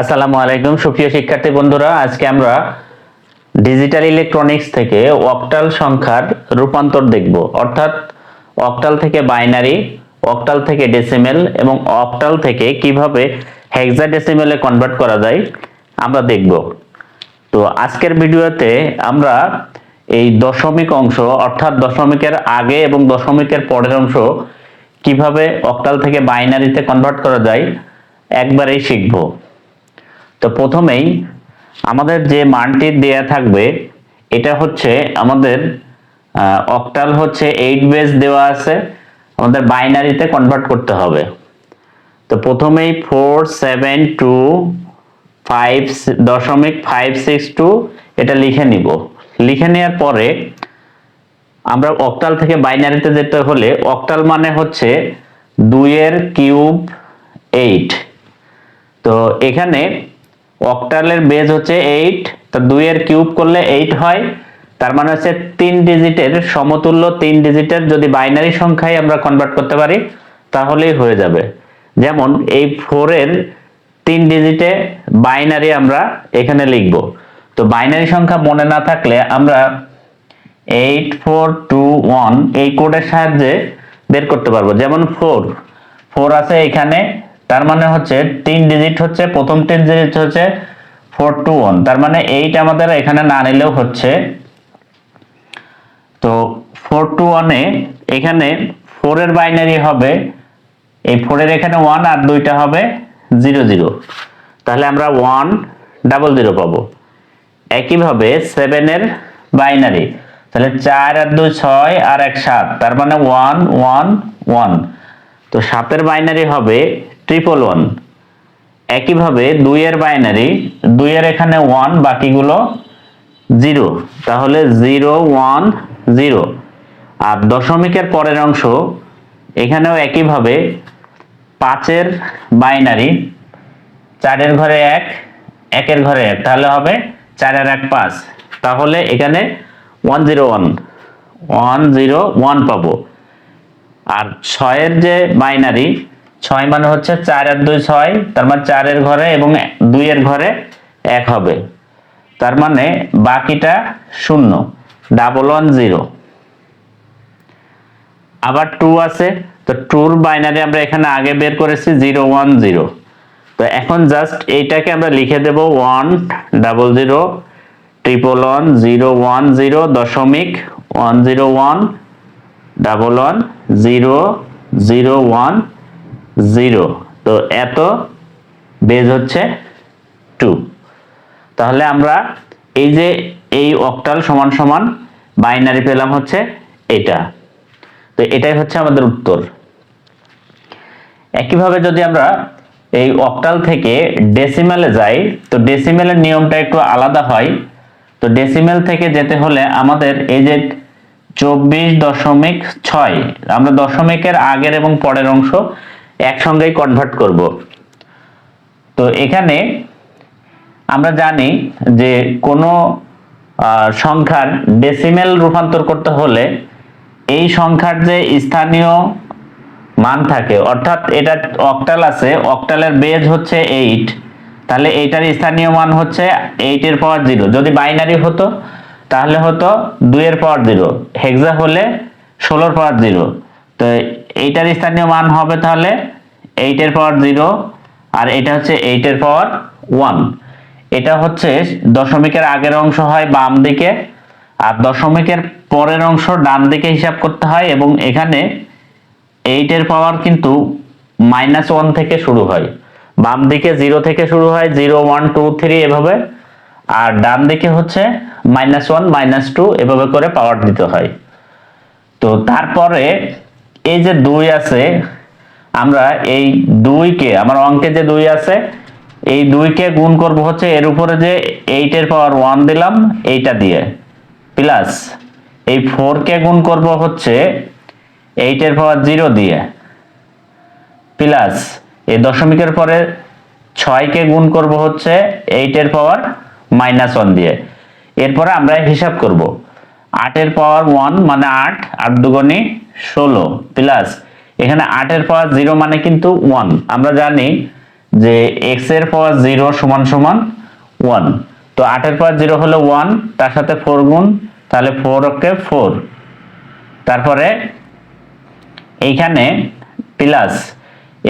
আসসালামু আলাইকুম। সুপ্রিয় শিক্ষার্থী বন্ধুরা, আজকে আমরা ডিজিটাল ইলেকট্রনিক্স থেকে অক্টাল সংখ্যার রূপান্তর দেখব। অর্থাৎ অক্টাল থেকে বাইনারি অক্টাল থেকে ডেসিমেল এবং অক্টাল থেকে কীভাবে হেক্সাডেসিমেলে কনভার্ট করা যায় আমরা দেখব। তো আজকের ভিডিওতে আমরা এই দশমিক অংশ, অর্থাৎ দশমিকের আগে এবং দশমিকের পরের অংশ কীভাবে অক্টাল থেকে বাইনারিতে কনভার্ট করা যায় একবারেই শিখব। তো প্রথমেই আমাদের যে মানটি দেয়া থাকবে, এটা হচ্ছে আমাদের অক্টাল হচ্ছে এইট বেস দেওয়া আছে, আমাদের বাইনারিতে কনভার্ট করতে হবে। তো প্রথমেই ফোর সেভেন টু ফাইভ দশমিক ফাইভ সিক্স টু এটা লিখে নিব। লিখে নেওয়ার পরে আমরা অক্টাল থেকে বাইনারিতে যেতে হলে অক্টাল মানে হচ্ছে দুইয়ের কিউব এইট তো এখানে অক্টালের বেজ হচ্ছে এইট, তো দুইয়ের কিউব করলে এইট হয়। তার মানে হচ্ছে তিন ডিজিটের সমতুল্য তিন ডিজিটের যদি বাইনারি সংখ্যায় আমরা কনভার্ট করতে পারি, তাহলেই হয়ে যাবে। যেমন এই ফোরের তিন ডিজিটে বাইনারি আমরা এখানে লিখব। তো বাইনারি সংখ্যা মনে না থাকলে আমরা এইট, ফোর, টু, ওয়ান এই কোডের সাহায্যে বের করতে পারব। যেমন ফোর ফোর আছে এখানে তার মানে হচ্ছে তিন ডিজিট হচ্ছে, প্রথম তিন ডিজিট হচ্ছে ফোর টু ওয়ান তার মানে এইট আমাদের এখানে না নিলেও হচ্ছে। তো ফোর টু ওয়ানে এখানে ফোরের বাইনারি হবে, এই ফোরের এখানে ওয়ান আর দুইটা হবে জিরো জিরো তাহলে আমরা ওয়ান ডাবল জিরো পাবো। একইভাবে সেভেনের বাইনারি তাহলে চার আর দুই ছয় আর এক সাত, তার মানে ওয়ান ওয়ান ওয়ান তো সাতের বাইনারি হবে ট্রিপল ওয়ান একইভাবে দুইয়ের বাইনারি দুইয়ের এখানে ওয়ান বাকিগুলো জিরো তাহলে জিরো ওয়ান জিরো আর দশমিকের পরের অংশ, এখানেও একইভাবে পাঁচের বাইনারি চারের ঘরে এক, একের ঘরে এক। তাহলে হবে চারের এক পাঁচ। তাহলে এখানে one zero one one zero one পাবো। আর ছয়ের যে বাইনারি ছয় মানে হচ্ছে চার আর দুই ছয়, তার মানে চারের ঘরে এবং দুইয়ের ঘরে এক হবে। তার মানে বাকিটা শূন্য ডাবল ওয়ান জিরো আবার টু আছে, তো টুর বাইনারি আমরা এখানে আগে বের করেছি জিরো ওয়ান জিরো তো এখন জাস্ট এইটাকে আমরা লিখে দেব one double zero triple one zero one zero দশমিক one zero one double one zero zero one zero. তো এত বেজ হচ্ছে টু। তাহলে আমরা এই যে এই অক্টাল সমান সমান বাইনারি পেলাম হচ্ছে এটা। তো এটাই হচ্ছে আমাদের উত্তর। একইভাবে যদি আমরা এই অক্টাল থেকে ডেসিমেলে যাই, তো ডেসিমেলের নিয়মটা একটু আলাদা হয়। তো ডেসিমেল থেকে যেতে হলে আমাদের এই যে চব্বিশ দশমিক ছয়, আমরা দশমিকের আগের এবং পরের অংশ একসঙ্গেই কনভার্ট করব। তো এখানে আমরা জানি যে কোনো সংখ্যার ডেসিমেল রূপান্তর করতে হলে এই সংখ্যার যে স্থানীয় মান থাকে, অর্থাৎ এটা অক্টাল আছে অক্টালের বেজ হচ্ছে এইট তাহলে এইটার স্থানীয় মান হচ্ছে এইটের পাওয়ার জিরো যদি বাইনারি হতো, তাহলে হতো দুইয়ের পাওয়ার জিরো হেক্সা হলে ষোলোর পাওয়ার জিরো তো এইটার স্থানীয় মান হবে তাহলে এইটের পাওয়ার জিরো, আর এটা হচ্ছে এইটের পাওয়ার ওয়ান। এটা হচ্ছে দশমিকের আগের অংশ হয় বাম দিকে, আর দশমিকের পরের অংশ ডান দিকে হিসাব করতে হয়, এবং এখানে এইটের পাওয়ার কিন্তু মাইনাস ওয়ান থেকে শুরু হয়। বাম দিকে জিরো থেকে শুরু হয়, জিরো, ওয়ান, টু, থ্রি এভাবে, আর ডান দিকে হচ্ছে মাইনাস ওয়ান, মাইনাস টু এভাবে করে পাওয়ার দিতে হয়। তো তারপরে এই যে দুই আছে, আমরা এই দুইকে, আমার অঙ্কে যে দুই আছে, এই দুইকে গুণ করব হচ্ছে এর উপরে যে এইটের পাওয়ার ওয়ান দিলাম, এইটা দিয়ে। প্লাস এই ফোরকে গুণ করব হচ্ছে এইটের পাওয়ার জিরো দিয়ে। প্লাস এই দশমিকের পরে ছয়কে গুণ করব হচ্ছে এইটের পাওয়ার মাইনাস ওয়ান দিয়ে। এরপরে আমরা হিসাব করব। আটের পাওয়ার ওয়ান মানে আট আট দুগুণে ষোলো প্লাস, এখানে আটের পাওয়ার জিরো মানে কিন্তু ওয়ান আমরা জানি যে এক্সের পাওয়ার জিরো সমান সমান ওয়ান তো আটের পাওয়ার জিরো হলো ওয়ান তার সাথে ফোর গুণ, তাহলে ফোর ওকে ফোর তারপরে এইখানে প্লাস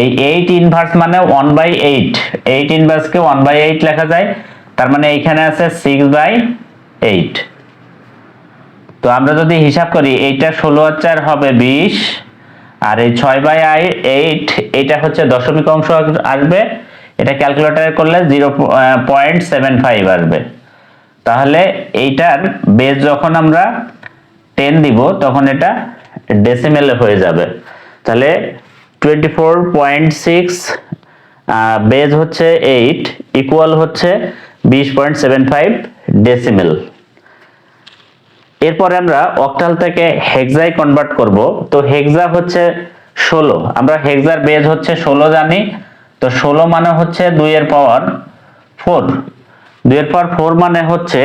এই এইট ইনভার্স মানে ওয়ান বাই এইট এইট ইনভার্সকে ওয়ান বাই এইট লেখা যায়, তার মানে এইখানে আছে সিক্স বাই এইট তো আমরা যদি হিসাব করি, এইটা ষোলো আর চার হবে বিশ, আর এই ছয় বাই এইট, এটা হচ্ছে দশমিক অংশ আসবে। এটা ক্যালকুলেটারে করলে জিরো পয়েন্ট সেভেন ফাইভ আসবে। তাহলে এইটার বেস যখন আমরা টেন দিব, তখন এটা ডেসিমেলে হয়ে যাবে। তাহলে twenty four point six base হচ্ছে এইট ইকুয়াল হচ্ছে বিশ পয়েন্ট সেভেন ফাইভ ডেসিমেল এরপরে আমরা অক্টাল থেকে হেক্সায় কনভার্ট করব। তো হেক্সা হচ্ছে ষোলো। আমরা হেক্সার বেজ হচ্ছে ষোলো জানি। তো ষোলো মানে হচ্ছে দুইয়ের পাওয়ার ফোর দুইয়ের পাওয়ার ফোর মানে হচ্ছে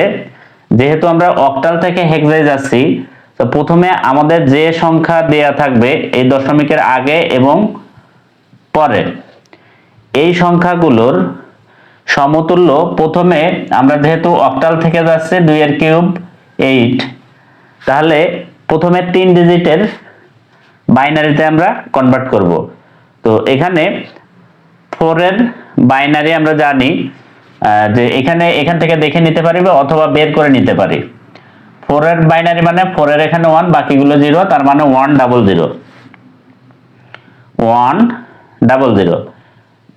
যেহেতু আমরা অক্টাল থেকে হেক্সায় যাচ্ছি, তো প্রথমে আমাদের যে সংখ্যা দেয়া থাকবে এই দশমিকের আগে এবং পরে, এই সংখ্যাগুলোর সমতুল্য প্রথমে আমরা যেহেতু অক্টাল থেকে যাচ্ছে, দুইয়ের কিউব এইট তাহলে প্রথমে তিন ডিজিটের বাইনারিতে আমরা কনভার্ট করব। তো এখানে ফোরের বাইনারি আমরা জানি যে এখানে এখান থেকে দেখে নিতে পারি বা অথবা বের করে নিতে পারি। ফোরের বাইনারি মানে ফোরের এখানে ওয়ান বাকিগুলো জিরো তার মানে one double zero one double zero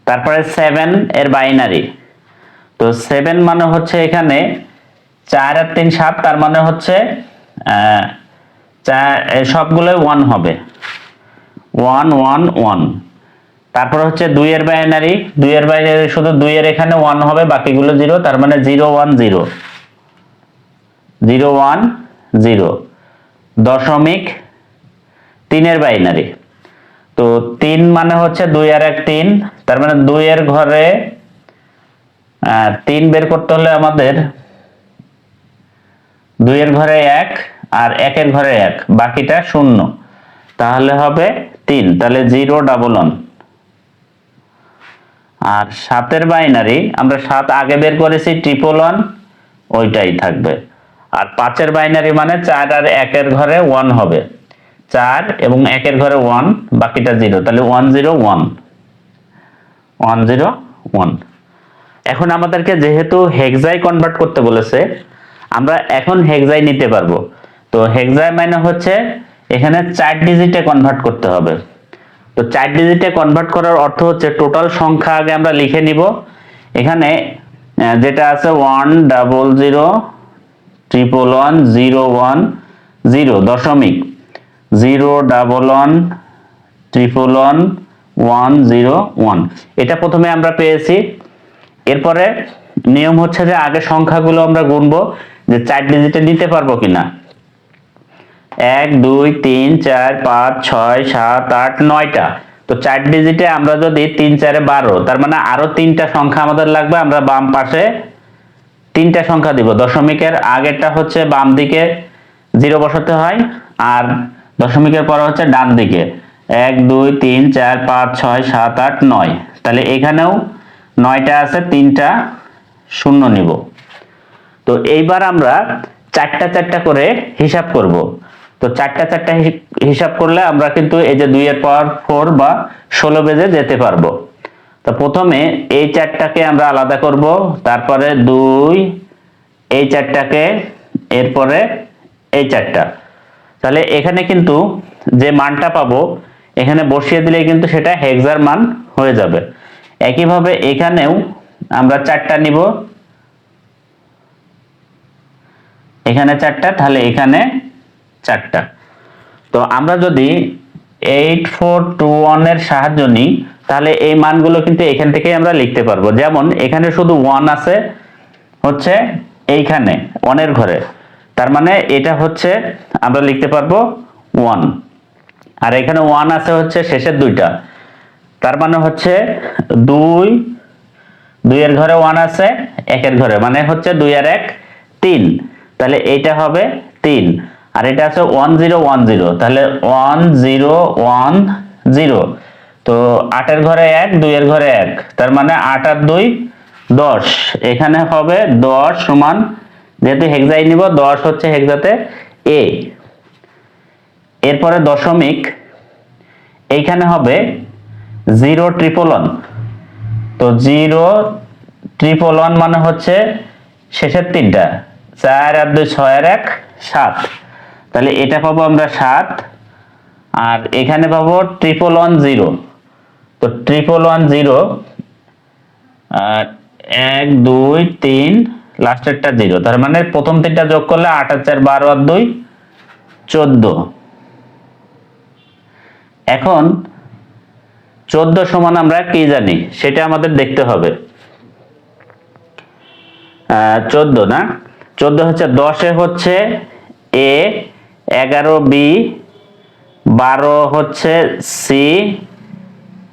তারপরে সেভেন এর বাইনারি তো সেভেন মানে হচ্ছে এখানে চার আর তিন সাত, তার মানে হচ্ছে সবগুলোই ওয়ান হবে। ওয়ান ওয়ান ওয়ান তারপর হচ্ছে দুইয়ের বাইনারি দুইয়ের বাইনারি শুধু দুইয়ের এখানে ওয়ান হবে, বাকিগুলো জিরো তার মানে zero one zero zero one zero দশমিক তিনের বাইনারি তো তিন মানে হচ্ছে দুই আর এক তিন, তার মানে দুইয়ের ঘরে তিন বের করতে হলে আমাদের দুইয়ের ঘরে এক আর একের ঘরে এক, বাকিটা শূন্য। তাহলে হবে তিন, তাহলে জিরো ডাবল ওয়ান আর সাতের বাইনারি আমরা সাত আগে বের করেছি ট্রিপল ওয়ান ওইটাই থাকবে। আর পাঁচের বাইনারি মানে চার আর একের ঘরে ওয়ান হবে। চার এবং একের ঘরে ওয়ান বাকিটা জিরো। তাহলে one zero one one zero one এখন আমাদেরকে যেহেতু হেক্সাই কনভার্ট করতে বলেছে, আমরা এখন হেক্সাই নিতে পারব। তো হেক্সাই মানে হচ্ছে এখানে চার ডিজিটে কনভার্ট করতে হবে। তো চার ডিজিটে কনভার্ট করার অর্থ হচ্ছে টোটাল সংখ্যা আগে আমরা লিখে নিব। এখানে যেটা আছে one double zero triple one zero one zero দশমিক zero double one triple one one zero one এটা প্রথমে আমরা পেয়েছি। এরপরে নিয়ম হচ্ছে যে আগে সংখ্যাগুলো আমরা গুনবো যে চার ডিজিটে নিতে পারব কিনা। এক, দুই, তিন, চার, পাঁচ, ছয়, সাত, আট, নয়টা। তো চার ডিজিটে আমরা যদি তিন, চারে বারো, তার মানে আরও তিনটা সংখ্যা আমাদের লাগবে, আমরা বাম পাশে তিনটা সংখ্যা দিব। দশমিকের আগেরটা হচ্ছে বাম দিকে, জিরো বসাতে হয়, আর দশমিকের পরে হচ্ছে ডান দিকে। এক, দুই, তিন, চার, পাঁচ, ছয়, সাত, আট, নয়। তাহলে এখানেও নয়টা আছে, তিনটা শূন্য নিব। তো এইবার আমরা চারটা চারটা করে হিসাব করব। তো চারটা চারটা হিসাব করলে আমরা কিন্তু এই যে দুইয়ের পাওয়ার ফোর বা ষোলো বেজে যেতে পারব। তো প্রথমে এই চারটাকে আমরা আলাদা করব, তারপরে দুই, এই চারটাকে, এরপরে এই চারটা। তাহলে এখানে কিন্তু যে মানটা পাবো, এখানে বসিয়ে দিলে কিন্তু সেটা হেক্সার মান হয়ে যাবে। একইভাবে এখানেও আমরা চারটা নিব। এখানে চারটা, তাহলে এখানে চারটা। তো আমরা যদি এইট ফোর টু ওয়ানের সাহায্য নিই, তাহলে এই মানগুলো কিন্তু এখান থেকেই আমরা লিখতে পারব। যেমন এখানে শুধু ওয়ান আছে, হচ্ছে এইখানে ওয়ানের ঘরে। তার মানে এটা হচ্ছে আমরা লিখতে পারব ওয়ান আর এখানে ওয়ান আছে হচ্ছে শেষের দুইটা। তার মানে হচ্ছে দুই দুইয়ের ঘরে ওয়ান আছে একের ঘরে। মানে হচ্ছে দুই আর এক, তিন। তাহলে এইটা হবে তিন। আর এটা আছে ওয়ান জিরো ওয়ান জিরো তাহলে ওয়ান জিরো ওয়ান জিরো তো আটের ঘরে এক, দুইয়ের ঘরে এক, তার মানে আট আর দুই, দশ। এখানে হবে দশ সমান, যেহেতু হেক্সাই নিব, দশ হচ্ছে হেক্সাতে এ এরপরে দশমিক এইখানে হবে জিরো ট্রিপল ওয়ান তো জিরো ট্রিপল ওয়ান মানে হচ্ছে শেষের তিনটা, চার আর দুই ছয় আর এক, সাত। তাহলে এটা পাবো আমরা সাত, আর এখানে পাবো ট্রিপল ওয়ান জিরো তো ট্রিপল ওয়ান জিরো এক, দুই, তিন লাস্টেরটা জিরো তার মানে প্রথম তিনটা যোগ করলে আট আর চার, বারো আর দুই, চোদ্দ। এখন চোদ্দ সমান আমরা কি জানি? সেটা আমাদের দেখতে হবে। চোদ্দ না? চোদ্দ হচ্ছে দশে হচ্ছে এ এগারো বি, বারো হচ্ছে সি,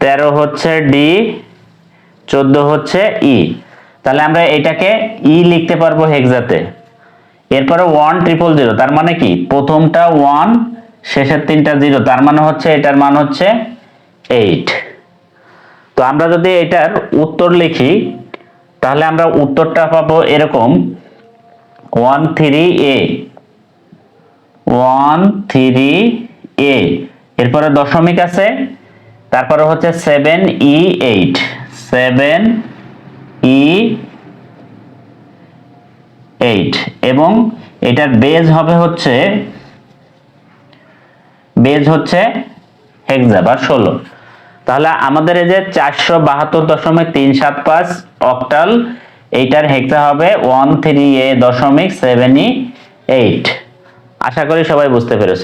তেরো হচ্ছে ডি, চোদ্দ হচ্ছে ই। তাহলে আমরা এটাকে ই লিখতে পারব হেক্সাতে। এরপরে ওয়ান ট্রিপল জিরো, তার মানে কি? প্রথমটা ওয়ান, শেষের তিনটা জিরো, তার মানে হচ্ছে এটার মান হচ্ছে এইট। তো আমরা যদি এটার উত্তর লিখি, তাহলে আমরা উত্তরটা পাবো এরকম, one three A. One three A এরপরে দশমিক আছে। তারপরে হচ্ছে seven E eight seven E eight এবং এটার বেজ হবে হচ্ছে বেজ হচ্ছে হেক্সা বা ষোলো। তাহলে আমাদের এই যে চারশো বাহাত্তর দশমিক তিন সাত পাঁচ অক্টাল এইটার হেক্সা হবে ওয়ান থ্রি এ দশমিক সেভেন ই এইট আশা করি সবাই বুঝতে পেরেছ।